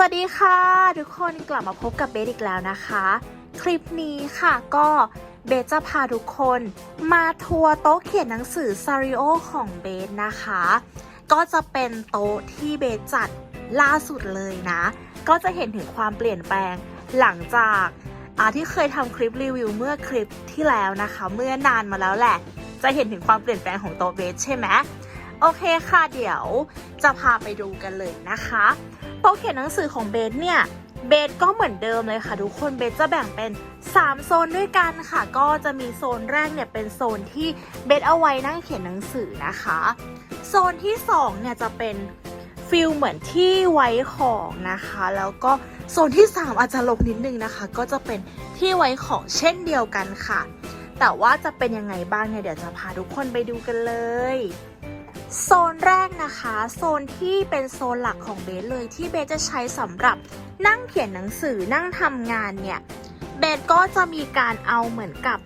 สวัสดีค่ะ ทุกคนกลับมาพบกับเบสอีกแล้วนะคะ คลิปนี้ค่ะก็เบสจะพาทุกคนมาทัวร์โต๊ะเขียนหนังสือซาริโอของเบสนะคะ ก็จะเป็นโต๊ะที่เบสจัดล่าสุดเลยนะ ก็จะเห็นถึงความเปลี่ยนแปลงหลังจากอาที่เคยทำคลิปรีวิวเมื่อคลิปที่แล้วนะคะ เมื่อนานมาแล้วแหละ จะเห็นถึงความเปลี่ยนแปลงของโต๊ะเบสใช่ไหม โอเคค่ะเดี๋ยวจะพาไปดูกันเลยนะคะโต๊ะเขียนหนังสือของเบสเนี่ยเบสก็เหมือนเดิมเลยค่ะทุกคนเบสจะแบ่งเป็น 3 โซนด้วยกันค่ะ ก็จะมีโซนแรกเนี่ยเป็นโซนที่เบสเอาไว้นั่งเขียนหนังสือนะคะ โซนที่2เนี่ยจะเป็นฟิลเหมือนที่ไว้ของนะคะ แล้วก็โซนที่ 3 อาจจะลงนิดนึงนะคะ ก็จะเป็นที่ไว้ของเช่นเดียวกันค่ะ แต่ว่าจะเป็นยังไงบ้างเนี่ยเดี๋ยวจะพาทุกคนไปดูกันเลย โซนแรกนะคะ โซนที่เป็นโซนหลักของเบสเลยที่เบสจะใช้สำหรับนั่งเขียนหนังสือนั่งทำงานเนี่ยเบสก็จะมีการเอาเหมือนกับ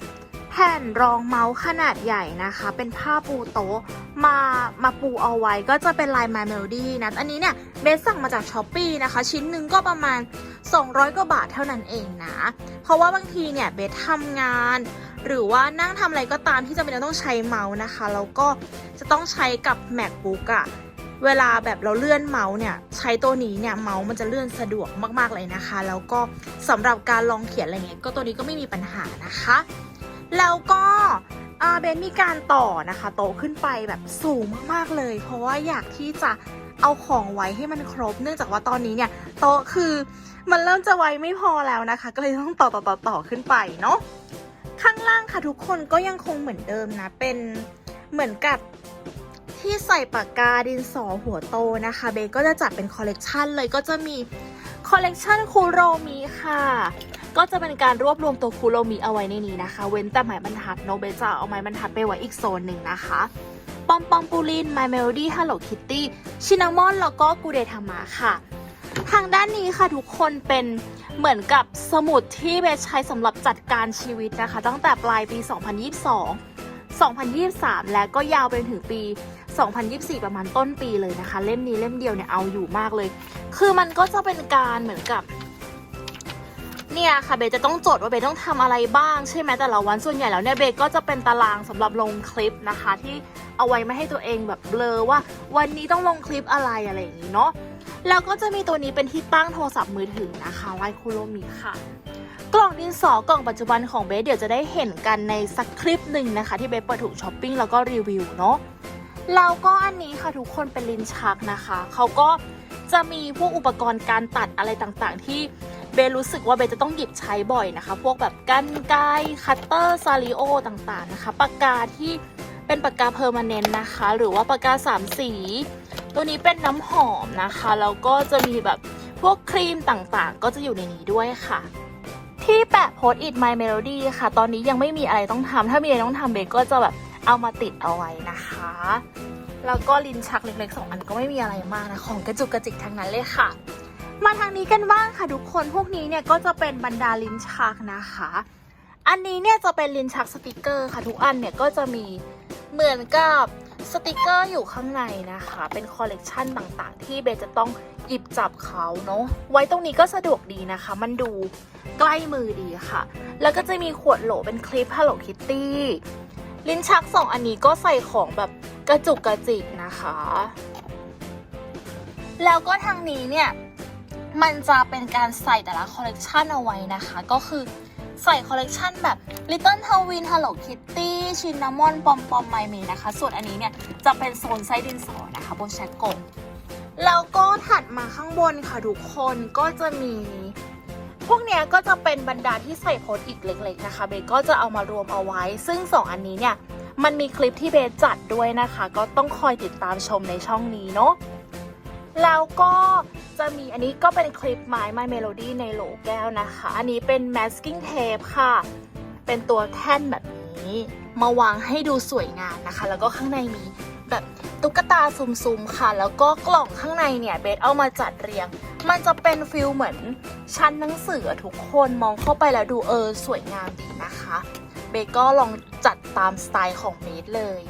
แผ่นรองเมาส์ขนาดใหญ่นะคะ เป็นผ้าปูโต๊ะมามาปูเอาไว้ก็จะเป็นลาย My Melody นะ อันนี้เนี่ยเบสสั่งมาจากช้อปปีนะคะ ชิ้นหนึ่งก็ประมาณ 200 กว่าบาทเท่านั้นเองนะ เพราะว่าบางทีเนี่ยเบสทำงาน หรือว่านั่งทำอะไรก็ตามที่จำเป็นต้องใช้เมาส์นะคะ แล้วก็จะต้องใช้กับ MacBook อะเวลาแบบเราเลื่อนเมาส์เนี่ย ใช้ตัวนี้เนี่ยเมาส์มันจะเลื่อนสะดวกมากๆเลยนะคะ แล้วก็สำหรับการลองเขียนอะไรเงี้ยก็ตัวนี้ก็ไม่มีปัญหานะคะ แล้วก็เบนมีการต่อนะคะ โตขึ้นไปแบบสูงมากๆเลย เพราะว่าอยากที่จะเอาของไว้ให้มันครบ เนื่องจากว่าตอนนี้เนี่ยโตคือมันเริ่มจะไว้ไม่พอแล้วนะคะ ก็เลยต้องต่อต่อต่อต่อขึ้นไปเนาะ ข้างล่างค่ะทุกคนก็ยังคงเหมือนเดิมนะ เป็นเหมือนกับที่ใส่ปากกาดินสอหัวโตนะคะ เบก็จะจัดเป็นคอลเลกชันเลยก็จะมีคอลเลกชันคูโรมิค่ะ ก็จะเป็นการรวบรวมตัวคูโรมิเอาไว้ในนี้นะคะ เว้นแต่ไม้บรรทัดโนเบจะเอาไม้บรรทัดไปไว้อีกโซนหนึ่งนะคะปอมปอมปูลิน My Melody Hello Kitty ชินามอนแล้วก็กูเดทามะค่ะ ทางด้านนี้ค่ะทุกคนเป็นเหมือนกับสมุดที่เบสใช้สำหรับจัดการชีวิตนะคะ ตั้งแต่ปลายปี 2022 2023 และก็ยาวไปถึงปี 2024 ประมาณต้นปีเลยนะคะ เล่มนี้เล่มเดียวเนี่ยเอาอยู่มากเลย คือมันก็จะเป็นการเหมือนกับเนี่ยค่ะเบสจะต้องจดว่าเบสต้องทำอะไรบ้างใช่ไหมแต่ละวันส่วนใหญ่แล้วเนี่ยเบสก็จะเป็นตารางสำหรับลงคลิปนะคะ ที่เอาไว้ไม่ให้ตัวเองแบบเบลอว่า วันนี้ต้องลงคลิปอะไรอะไรอย่างนี้เนาะ แล้วก็จะมีตัวนี้เป็นที่ตั้งโทรศัพท์มือถือนะคะไลคูโรมิค่ะ กล่องดินสอกล่องปัจจุบันของเบสเดี๋ยวจะได้เห็นกันในสักคลิปหนึ่งนะคะ ที่เบสเปิดถุงช้อปปิ้งแล้วก็รีวิวเนาะแล้วก็อันนี้ค่ะทุกคนเป็นลิ้นชักนะคะเขาก็จะมีพวกอุปกรณ์การตัดอะไรต่างๆ ที่เบสรู้สึกว่าเบสจะต้องหยิบใช้บ่อยนะคะ พวกแบบกันไกรคัตเตอร์ซาริโอต่างๆนะคะ ปากกาที่เป็นปากกาเพอร์มานเนนต์นะคะ หรือว่าปากกาสามสี ตัวนี้เป็นน้ำหอมนะคะ แล้วก็จะมีแบบพวกครีมต่างๆ ก็จะอยู่ในนี้ด้วยค่ะ ที่แปะโพสต์อิ My Melody ค่ะ ตอนนี้ยังไม่มีอะไรต้องทำถ้ามีอะไรต้องทำเบก็จะแบบเอามาติดเอาไว้นะคะ แล้วก็ลิ้นชักเล็กๆสองอันก็ไม่มีอะไรมากนะ ของกระจุกกระจิกทั้งนั้นเลยค่ะ มาทางนี้กันบ้างค่ะทุกคน พวกนี้เนี่ยก็จะเป็นบรรดาลิ้นชักนะคะ อันนี้เนี่ยจะเป็นลิ้นชักสติกเกอร์ค่ะทุกอันเนี่ยก็จะมีเหมือนกับ สติกเกอร์อยู่ข้างในนะคะ เป็นคอลเลกชันต่างๆ ที่เบจะต้องหยิบจับเขาเนาะ ไว้ตรงนี้ก็สะดวกดีนะคะ มันดูใกล้มือดีค่ะ แล้วก็จะมีขวดโหลเป็นคลิป Hello Kitty ลิ้นชักสองอันนี้ก็ใส่ของแบบกระจุกกระจิกนะคะ แล้วก็ทางนี้เนี่ย มันจะเป็นการใส่แต่ละคอลเลกชันเอาไว้นะคะ ก็คือ ใส่คอลเลกชันแบบ Little t w i n Hello Kitty ชินนามอนปอมปอมไมเมนะคะ ส่วนอันนี้เนี่ยจะเป็นโซนไส้ดินสอนะคะบนแชทกงแล้วก็ถัดมาข้างบนค่ะทุกคนก็จะมี พวกเนี้ยก็จะเป็นบรรดาที่ใส่โพสอีกเล็ก ๆ นะคะเบสก็จะเอามารวมเอาไว้ ซึ่งสองอันนี้เนี่ยมันมีคลิปที่เบสจัดด้วยนะคะ ก็ต้องคอยติดตามชมในช่องนี้เนาะแล้วก็ จะมีอันนี้ก็เป็นคลิปไม้ My Melody ในโหลแก้วนะคะ อันนี้เป็น masking tape ค่ะ เป็นตัวแท่นแบบนี้ มาวางให้ดูสวยงามนะคะ แล้วก็ข้างในมีแบบตุ๊กตาซุมๆค่ะ แล้วก็กล่องข้างในเนี่ยเบสเอามาจัดเรียง มันจะเป็นฟิลเหมือนชั้นหนังสือทุกคนมองเข้าไปแล้วดูเออสวยงามดีนะคะ เบสก็ลองจัดตามสไตล์ของเบสเลย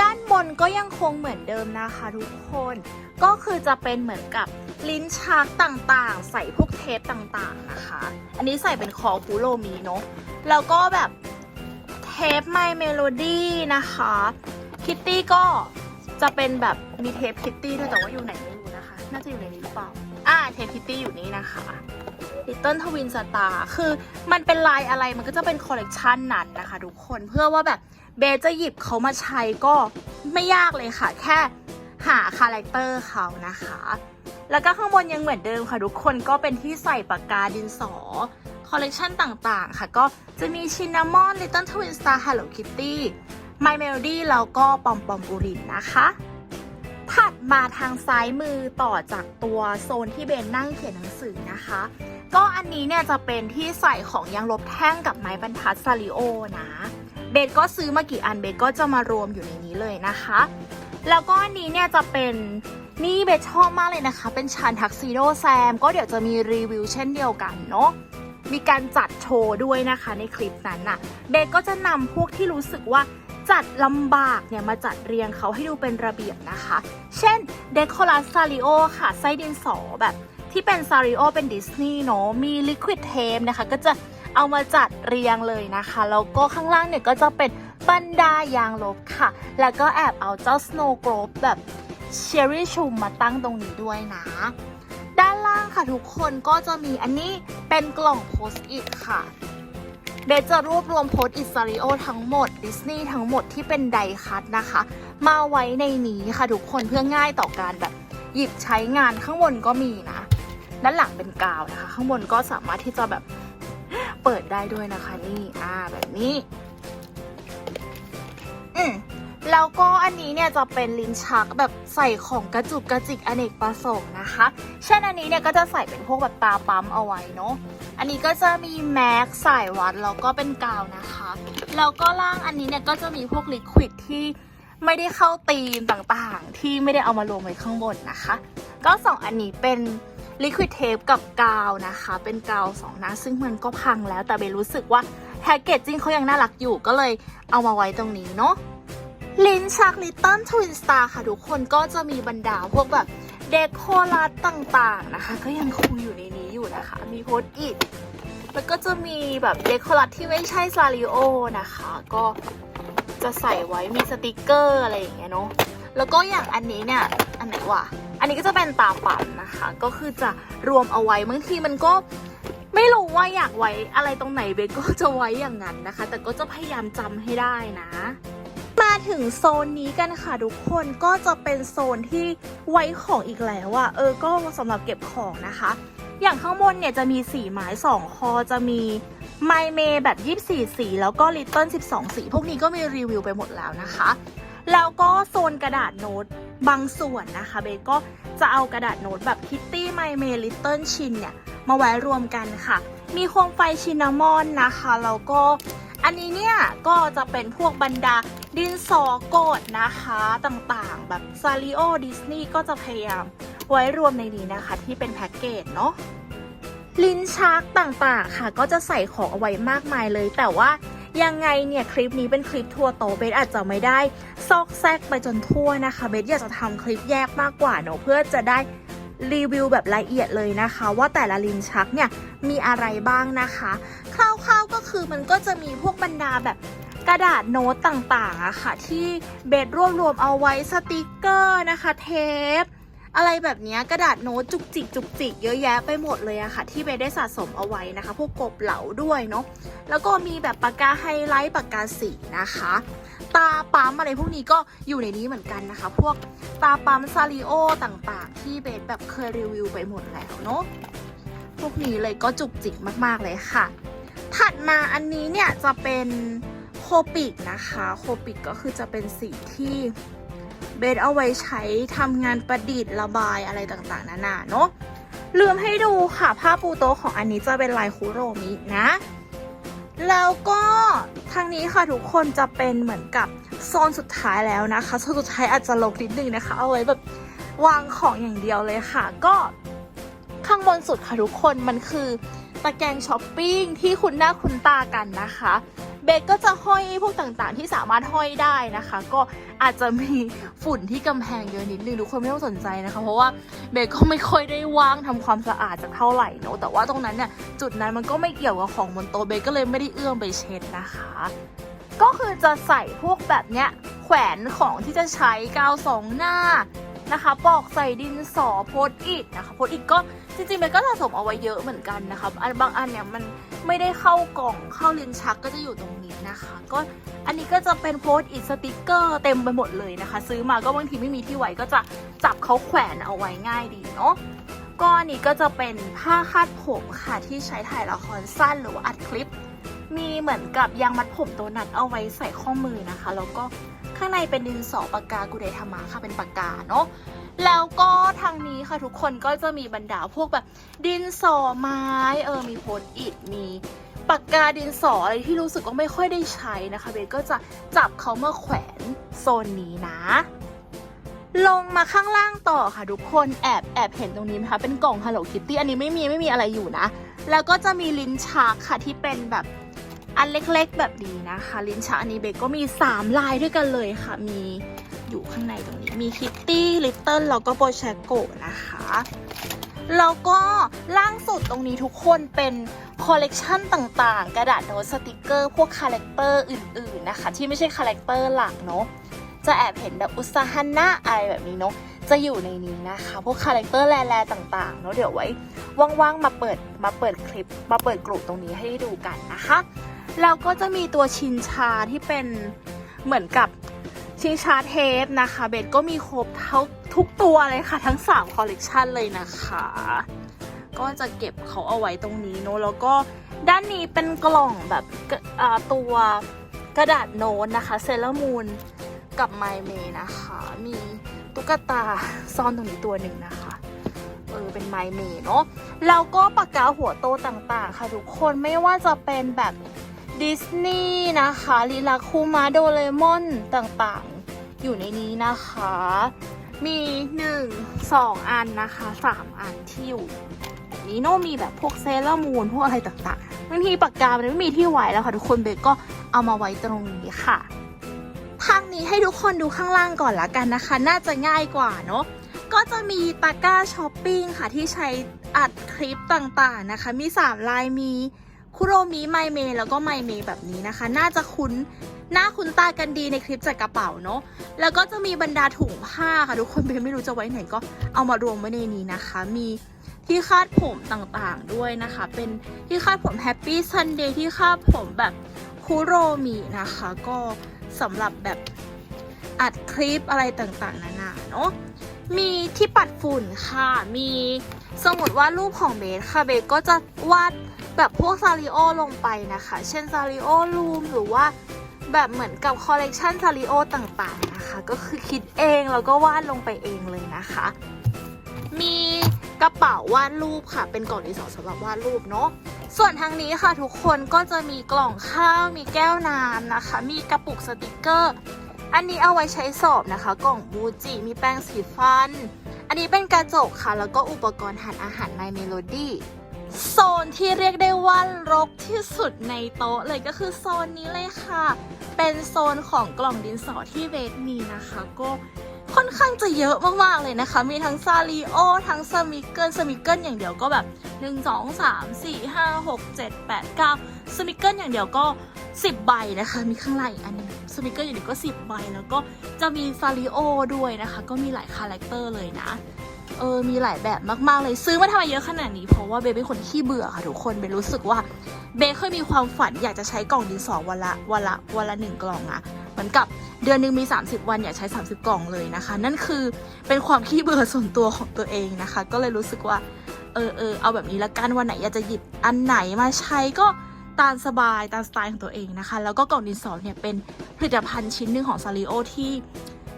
ด้านบนก็ยังคงเหมือนเดิมนะคะทุกคน ก็คือจะเป็นเหมือนกับลิ้นชักต่างๆ ใส่พวกเทปต่างๆนะคะ อันนี้ใส่เป็นคอคูโรมีเนาะแล้วก็แบบเทป My Melody นะคะคิตตี้ก็จะเป็นแบบมีเทปคิตตี้ด้วยแต่ว่าอยู่ไหนไม่รู้นะคะ น่าจะอยู่ในนี้หรือเปล่าอ่าเทปคิตตี้อยู่นี่นะคะ Little Twin Star คือมันเป็นลายอะไรมันก็จะเป็นคอลเลกชันนั้นนะคะทุกคนเพื่อว่าแบบ เบจะหยิบเขามาใช้ก็ไม่ยากเลยค่ะ แค่หาคาแรคเตอร์เขานะคะ แล้วก็ข้างบนยังเหมือนเดิมค่ะทุกคนก็เป็นที่ใส่ปากกาดินสอคอลเลกชันต่างๆ ค่ะ ก็จะมีชินามอน Little Twin Star Hello Kitty My Melody แล้วก็ปอมปอมบูรินนะคะถัดมาทางซ้ายมือต่อจากตัวโซนที่เบนนั่งเขียนหนังสือนะคะ ก็อันนี้เนี่ยจะเป็นที่ใส่ของยางลบแท่งกับไม้บรรทัดซาริโอนะ เบนก็ซื้อมากี่อันเบนก็จะมารวมอยู่ในนี้เลยนะคะ แล้วก็อันนี้เนี่ยจะเป็นนี่เบนชอบมากเลยนะคะ เป็นชานทักซิโดแซม ก็เดี๋ยวจะมีรีวิวเช่นเดียวกันเนาะมีการจัดโชว์ด้วยนะคะในคลิปนั้นน่ะ เบนก็จะนำพวกที่รู้สึกว่าจัดลำบากเนี่ยมาจัดเรียงเขาให้ดูเป็นระเบียบนะคะ เช่นเดคอรัสซาริโอค่ะ ไส้ดินสอแบบที่เป็นซาริโอเป็นดิสนีย์เนาะ มีลิควิดเทมนะคะ ก็จะ เอามาจัดเรียงเลยนะคะ แล้วก็ข้างล่างเนี่ยก็จะเป็นบันดายางลบค่ะ แล้วก็แอบเอาเจ้า Snow Globe แบบเชอรี่ชุมมาตั้งตรงนี้ด้วยนะ ด้านล่างค่ะทุกคนก็จะมีอันนี้เป็นกล่องโพสต์อิทค่ะเบสจะรวบรวมโพสต์อิสริโอทั้งหมด ดิสนีย์ทั้งหมดที่เป็นไดคัตนะคะ มาไว้ในนี้ค่ะทุกคนเพื่อง่ายต่อการแบบหยิบใช้งานข้างบนก็มีนะ ด้านหลังเป็นกาวนะคะ ข้างบนก็สามารถที่จะแบบ เปิดได้ด้วยนะคะนี่อ่าแบบนี้อืมแล้วก็อันนี้เนี่ยจะเป็นลิ้นชักแบบใส่ของกระจุกกระจิกอเนกประสงค์นะคะ เช่นอันนี้เนี่ยก็จะใส่เป็นพวกแบบตาปั๊มเอาไว้เนาะ อันนี้ก็จะมีแม็กสายวัดแล้วก็เป็นกาวนะคะ แล้วก็ล่างอันนี้เนี่ยก็จะมีพวกลิควิดที่ไม่ได้เข้าตีมต่างๆ ที่ไม่ได้เอามารวมไว้ข้างบนนะคะ ก็สองอันนี้เป็น ลิควิดเทปกับกาวนะคะ เป็นกาวสองหนะซึ่งมันก็พังแล้วแต่เบรู้สึกว่าแพคเกจจิ้งเขายังน่ารักอยู่ก็เลยเอามาไว้ตรงนี้เนาะลิ้นชักลิตเติ้ลทวินสตาร์ค่ะ ทุกคนก็จะมีบรรดาพวกแบบเดคโคลัสต่างๆนะคะ ก็ยังคงอยู่ในนี้อยู่นะคะ มีโพสต์อิทแล้วก็จะมีแบบเดคโคลัสที่ไม่ใช่ซาริโอนะคะ ก็จะใส่ไว้มีสติกเกอร์อะไรอย่างเงี้ยเนาะแล้วก็อย่างอันนี้เนี่ย อันไหนวะ อันนี้ก็จะเป็นตาปัดนะคะ ก็คือจะรวมเอาไว้บางทีมันก็ไม่รู้ว่าอยากไว้อะไรตรงไหนเบก็จะไว้อย่างนั้นนะคะ แต่ก็จะพยายามจำให้ได้นะ มาถึงโซนนี้กันค่ะทุกคนก็จะเป็นโซนที่ไว้ของอีกแล้วอะเออก็สำหรับเก็บของนะคะ อย่างข้างบนเนี่ยจะมีสีไม้สองคอจะมีไมเมแบบ 24 สี แล้วก็ลิตเติ้ล12 สี พวกนี้ก็มีรีวิวไปหมดแล้วนะคะ แล้วก็โซนกระดาษโน้ตบางส่วนนะคะเบก็จะเอากระดาษโน้ตแบบคิตตี้ไมเมลิตเติ้ลชินเนี่ยมาไว้รวมกันค่ะ มีโคมไฟชินนามอนนะคะแล้วก็อันนี้เนี่ยก็จะเป็นพวกบรรดาดินสอโกดนะคะต่างๆ แบบซาริโอดิสนีย์ก็จะพยายามไว้รวมในนี้นะคะ ที่เป็นแพ็กเกจเนาะลิ้นชักต่างๆค่ะ ก็จะใส่ของเอาไว้มากมายเลย แต่ว่า ยังไงเนี่ยคลิปนี้เป็นคลิปทัวร์โตเบสอาจจะไม่ได้ ซอกแซกไปจนทั่วนะคะ เบสอยากจะทำคลิปแยกมากกว่าเนาะเพื่อจะได้รีวิวแบบละเอียดเลยนะคะ ว่าแต่ละลิ้นชักเนี่ยมีอะไรบ้างนะคะคร่าวๆก็คือมันก็จะมีพวกบรรดาแบบกระดาษโน้ตต่างๆอะค่ะ ที่เบสรวบรวมเอาไว้สติกเกอร์นะคะ เทป อะไรแบบนี้กระดาษโน้ตจุกจิกจุกจิกเยอะแยะไปหมดเลยอะค่ะ ที่เบได้สะสมเอาไว้นะคะ พวกกบเหลาด้วยเนาะแล้วก็มีแบบปากกาไฮไลท์ปากกาสีนะคะ ตาปั๊มอะไรพวกนี้ก็อยู่ในนี้เหมือนกันนะคะ พวกตาปั๊มซาริโอต่างๆ ที่เบแบบเคยรีวิวไปหมดแล้วเนาะพวกนี้เลยก็จุกจิกมากๆเลยค่ะ ถัดมาอันนี้เนี่ยจะเป็นโคปิกนะคะ โคปิกก็คือจะเป็นสีที่ เบสเอาไว้ใช้ทำงานประดิษฐ์ระบายอะไรต่างๆนานาเนาะลืมให้ดูค่ะ ผ้าปูโต๊ะของอันนี้จะเป็นลายคุโรมินะ แล้วก็ทางนี้ค่ะทุกคนจะเป็นเหมือนกับโซนสุดท้ายแล้วนะคะโซนสุดท้ายอาจจะลกนิดนึงนะคะ เอาไว้แบบวางของอย่างเดียวเลยค่ะ ก็ข้างบนสุดค่ะทุกคนมันคือตะแกรงช้อปปิ้งที่คุณหน้าคุณตากันนะคะ เบสก็จะห้อยพวกต่างๆ ที่สามารถห้อยได้นะคะ ก็อาจจะมีฝุ่นที่กำแพงเยอะนิดนึงทุกคนไม่ต้องสนใจนะคะ เพราะว่าเบสก็ไม่ค่อยได้ว่างทำความสะอาดสักเท่าไหร่เนอะแต่ว่าตรงนั้นเนี่ยจุดนั้นมันก็ไม่เกี่ยวกับของบนโต๊ะเบสก็เลยไม่ได้เอื้อมไปเช็ดนะคะ ก็คือจะใส่พวกแบบเนี้ยแขวนของที่จะใช้กาวสองหน้านะคะปอกใส่ดินสอโพสต์อิดนะคะโพสต์อิดก็จริงๆเบสก็สะสมเอาไว้เยอะเหมือนกันนะคะอันบางอันเนี่ยมัน ไม่ได้เข้ากล่องเข้าลิ้นชักก็จะอยู่ตรงนี้นะคะ ก็อันนี้ก็จะเป็นโพสต์อิสติกเกอร์เต็มไปหมดเลยนะคะ ซื้อมาก็บางทีไม่มีที่ไว้ก็จะจับเขาแขวนเอาไว้ง่ายดีเนาะก็อันนี้ก็จะเป็นผ้าคาดผมค่ะที่ใช้ถ่ายละครสั้นหรือว่าอัดคลิป มีเหมือนกับยางมัดผมโดนัทเอาไว้ใส่ข้อมือนะคะ แล้วก็ ข้างในเป็นดินสอปากกากุเดธรรมะค่ะเป็นปากกาเนาะแล้วก็ทางนี้ค่ะทุกคนก็จะมีบรรดาพวกแบบดินสอไม้เออมีโพสต์อิดมีปากกาดินสออะไรที่รู้สึกว่าไม่ค่อยได้ใช้นะคะเบสก็จะจับเขามาแขวนโซนนี้นะ ลงมาข้างล่างต่อค่ะทุกคนแอบแอบเห็นตรงนี้ไหมคะเป็นกล่อง Hello Kitty อันนี้ไม่มีไม่มีอะไรอยู่นะ แล้วก็จะมีลิ้นชักค่ะที่เป็นแบบ อันเล็กๆแบบนี้นะคะ ลิ้นชักอันนี้เบกก็มี 3 ลายด้วยกันเลยค่ะ มีอยู่ข้างในตรงนี้ มีคิตตี้ลิตเติ้ลแล้วก็โบชโกนะคะแล้วก็ล่างสุดตรงนี้ทุกคนเป็นคอลเลกชันต่างๆ กระดาษโน้ตสติกเกอร์ พวกคาแรคเตอร์อื่นๆนะคะ ที่ไม่ใช่คาแรคเตอร์หลักเนาะจะแอบเห็นแบบอุตสาหะนะอะไรแบบนี้เนาะจะอยู่ในนี้นะคะ พวกคาแรคเตอร์แร่ๆต่างๆเนาะเดี๋ยวไว้ว่างๆมาเปิดมาเปิดคลิป มาเปิดกลุ่มตรงนี้ให้ดูกันนะคะ แล้วก็จะมีตัวชินชาที่เป็นเหมือนกับชินชาเทปนะคะ เบนก็มีครบเท่าทุกตัวเลยค่ะ ทั้ง3คอลเลกชันเลยนะคะ ก็จะเก็บเขาเอาไว้ตรงนี้เนอะแล้วก็ด้านนี้เป็นกล่องแบบตัวกระดาษโน้ตนะคะเซเลมูนกับไมเมนะคะ มีตุ๊กตาซ่อนตรงนี้ตัวหนึ่งนะคะเออเป็นไมเมเนาะแล้วก็ปากกาหัวโตต่างๆ ค่ะทุกคนไม่ว่าจะเป็นแบบ ดิสนีย์นะคะลีลาคูมาโดเรมอนต่างๆ อยู่ในนี้นะคะ มี 1 2 อันนะคะ 3 อันที่อยู่นี้โนมีแบบพวกเซเลอร์มูนพวกอะไรต่างๆบางทีปากกามันไม่มีที่ไว้แล้วค่ะทุกคนเบกก็เอามาไว้ตรงนี้ค่ะทางนี้ให้ทุกคนดูข้างล่างก่อนละกันนะคะ น่าจะง่ายกว่าเนาะก็จะมีตะกร้าช้อปปิ้งค่ะที่ใช้อัดคลิปต่างๆนะคะ มี 3 ลายมี คุโรมิไมเมแล้วก็ไมเมแบบนี้นะคะ น่าจะคุ้นหน้าคุ้นตากันดีในคลิปจากกระเป๋าเนาะแล้วก็จะมีบรรดาถุงผ้าค่ะทุกคนเบนไม่รู้จะไว้ไหนก็เอามารวมไว้ในนี้นะคะ มีที่คาดผมต่างๆด้วยนะคะ เป็นที่คาดผมแฮปปี้ซันเดย์ที่คาดผมแบบคุโรมินะคะ ก็สำหรับแบบอัดคลิปอะไรต่างๆนานาเนาะมีที่ปัดฝุ่นค่ะ มีสมุดวาดรูปของเบสค่ะ เบสก็จะวาด แบบพวกซาริโอลงไปนะคะ เช่นซาริโอรูมหรือว่าแบบเหมือนกับคอลเลกชันซาริโอต่างๆนะคะ ก็คือคิดเองแล้วก็วาดลงไปเองเลยนะคะ มีกระเป๋าวาดรูปค่ะ เป็นกล่องดินสอสำหรับวาดรูปเนาะส่วนทางนี้ค่ะทุกคนก็จะมีกล่องข้าวมีแก้วน้ำนะคะ มีกระปุกสติกเกอร์ อันนี้เอาไว้ใช้สอบนะคะ กล่องมูจิมีแป้งสีฟัน อันนี้เป็นกระจกค่ะ แล้วก็อุปกรณ์หั่นอาหาร My Melody โโซนที่เรียกได้ว่ารกที่สุดในโต๊ะเลยก็คือโซนนี้เลยค่ะ เป็นโซนของกล่องดินสอที่เวทมีนะคะก็ค่อนข้างจะเยอะมากๆเลยนะคะ มีทั้งซาริโอ ทั้งสมิเกิลสมิเกิลอย่างเดียวก็แบบ 1 2 3 4 5 6 7 8 9 สมิเกิลอย่างเดียวก็ 10 ใบนะคะ มีข้างล่างอีกอันนึงสมิเกิลอย่างเดียวก็ 10 ใบ แล้วก็จะมีซาริโอด้วยนะคะ ก็มีหลายคาแรคเตอร์เลยนะ เออมีหลายแบบมากๆเลยซื้อมาทำไมเยอะขนาดนี้ เพราะว่าเบย์เป็นคนขี้เบื่อค่ะทุกคนเบย์รู้สึกว่าเบย์เคยมีความฝันอยากจะใช้กล่องดินสอวันละวันละวันละหนึ่งกล่องอะเหมือนกับเดือนหนึงมี 30 วันอยากใช้ 30 กล่องเลยนะคะ นั่นคือเป็นความขี้เบื่อส่วนตัวของตัวเองนะคะ ก็เลยรู้สึกว่าเออเออเอาแบบนี้ละกันวันไหนอยากจะหยิบอันไหนมาใช้ก็ตามสบายตามสไตล์ของตัวเองนะคะ แล้วก็กล่องดินสอเนี่ยเป็นผลิตภัณฑ์ชิ้นหนึ่งของซาริโอที่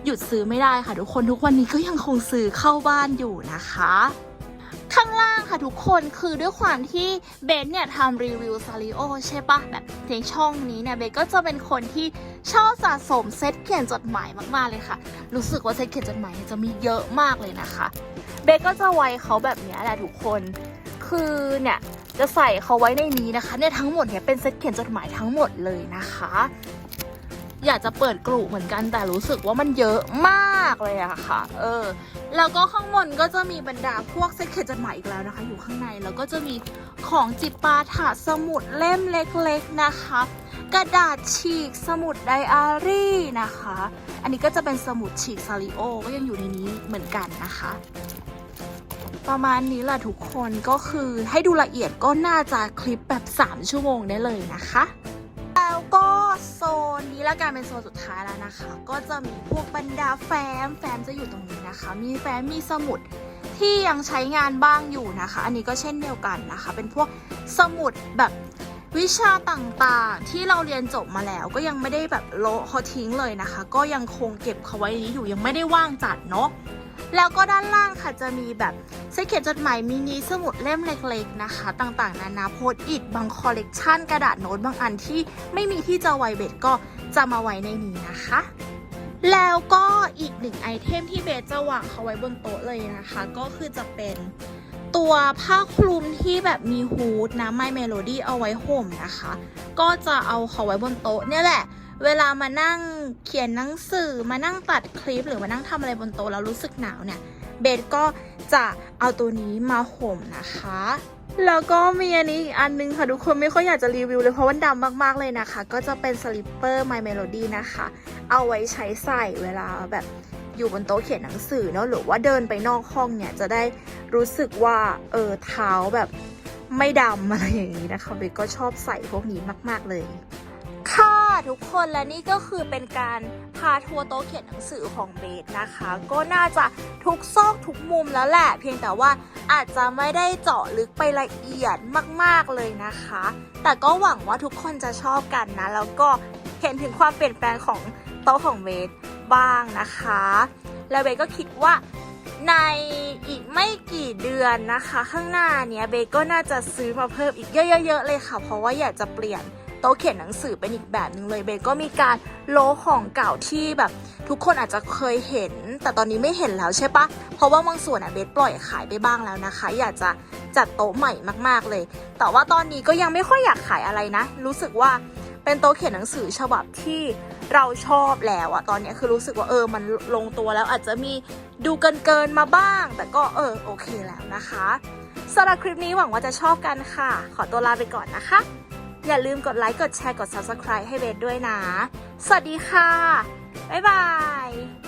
หยุดซื้อไม่ได้ค่ะทุกคนทุกวันนี้ก็ยังคงซื้อเข้าบ้านอยู่นะคะ ข้างล่างค่ะทุกคนคือด้วยความที่เบนเนี่ยทำรีวิวซาริโอใช่ปะแบบในช่องนี้เนี่ยเบนก็จะเป็นคนที่ชอบสะสมเซตเขียนจดหมายมากๆเลยค่ะ รู้สึกว่าเซตเขียนจดหมายจะมีเยอะมากเลยนะคะ เบนก็จะไว้เขาแบบนี้แหละทุกคน คือเนี่ยจะใส่เขาไว้ในนี้นะคะเนี่ยทั้งหมดเนี่ยเป็นเซตเขียนจดหมายทั้งหมดเลยนะคะ อยากจะเปิดกลุ่มเหมือนกันแต่รู้สึกว่ามันเยอะมากเลยอะค่ะ เออ แล้วก็ข้างบนก็จะมีบรรดาพวกเซตเขียนจดหมายอีกแล้วนะคะ อยู่ข้างในแล้วก็จะมีของจิปาถะสมุดเล่มเล็กๆนะคะ กระดาษฉีกสมุดไดอารี่นะคะ อันนี้ก็จะเป็นสมุดฉีกซาริโอก็ยังอยู่ในนี้เหมือนกันนะคะประมาณนี้แหละทุกคนก็คือให้ดูละเอียดก็น่าจะคลิปแบบ 3 ชั่วโมงได้เลยนะคะ นนี้ละกันเป็นโซนสุดท้ายแล้วนะคะ ก็จะมีพวกบรรดาแฟ้ม แฟ้มจะอยู่ตรงนี้นะคะ มีแฟ้มมีสมุดที่ยังใช้งานบ้างอยู่นะคะ อันนี้ก็เช่นเดียวกันนะคะ เป็นพวกสมุดแบบวิชาต่างๆ ที่เราเรียนจบมาแล้วก็ยังไม่ได้แบบโละเขาทิ้งเลยนะคะ ก็ยังคงเก็บเขาไว้นี้อยู่ยังไม่ได้ว่างจัดเนาะแล้วก็ด้านล่างค่ะจะมีแบบเซตเขียนจดหมายมินิสมุดเล่มเล็ก ๆนะคะ ต่างๆนานาโพสอิดบางคอลเลกชันกระดาษโน้ตบางอันที่ไม่มีที่จะไวเบ็ดก็ จะมาไว้ในนี้นะคะ แล้วก็อีกหนึ่งไอเทมที่เบสจะวางเขาไว้บนโต๊ะเลยนะคะ ก็คือจะเป็นตัวผ้าคลุมที่แบบมีฮูดนะไมเมโลดี้เอาไว้ห่มนะคะ ก็จะเอาเขาไว้บนโต๊ะเนี่ยแหละ เวลามานั่งเขียนหนังสือมานั่งตัดคลิปหรือมานั่งทำอะไรบนโต๊ะแล้วรู้สึกหนาวเนี่ยเบสก็จะเอาตัวนี้มาห่มนะคะ แล้วก็มีอันนี้อีกอันนึงค่ะ ทุกคนไม่ค่อยอยากจะรีวิวเลยเพราะว่าดำมากๆเลยนะคะ ก็จะเป็นสลิปเปอร์ My Melody นะคะ เอาไว้ใช้ใส่เวลาแบบอยู่บนโต๊ะเขียนหนังสือเนาะหรือว่าเดินไปนอกห้องเนี่ย จะได้รู้สึกว่าเออเท้าแบบไม่ดำอะไรอย่างนี้นะคะเบก็ชอบใส่พวกนี้มาก ๆเลย ค่ะทุกคนและนี่ก็คือเป็นการพาทัวร์โต๊ะเขียนหนังสือของเบสนะคะ ก็น่าจะทุกซอกทุกมุมแล้วแหละ เพียงแต่ว่าอาจจะไม่ได้เจาะลึกไปละเอียดมากๆเลยนะคะ แต่ก็หวังว่าทุกคนจะชอบกันนะ แล้วก็เห็นถึงความเปลี่ยนแปลงของโต๊ะของเบสบ้างนะคะ แล้วเบสก็คิดว่าในอีกไม่กี่เดือนนะคะ ข้างหน้าเนี้ยเบสก็น่าจะซื้อมาเพิ่มอีกเยอะๆเลยค่ะ เพราะว่าอยากจะเปลี่ยน โต๊ะเขียนหนังสือเป็นอีกแบบหนึ่งเลยเบสก็มีการโลของเก่าที่แบบ ทุกคนอาจจะเคยเห็น แต่ตอนนี้ไม่เห็นแล้วใช่ปะเพราะว่าบางส่วนอะเบสปล่อยขายไปบ้างแล้วนะคะ อยากจะจัดโต๊ะใหม่มาก ๆเลย แต่ว่าตอนนี้ก็ยังไม่ค่อยอยากขายอะไรนะ รู้สึกว่าเป็นโต๊ะเขียนหนังสือฉบับที่เราชอบแล้วอะตอนนี้คือรู้สึกว่าเออมันลงตัวแล้วอาจจะมีดูเกินเกินๆมาบ้าง แต่ก็เออโอเคแล้วนะคะสำหรับคลิปนี้หวังว่าจะชอบกันค่ะ ขอตัวลาไปก่อนนะคะ อย่าลืมกดไลค์ กดแชร์ กด Subscribe ให้เบสด้วยนะ สวัสดีค่ะ บ๊ายบาย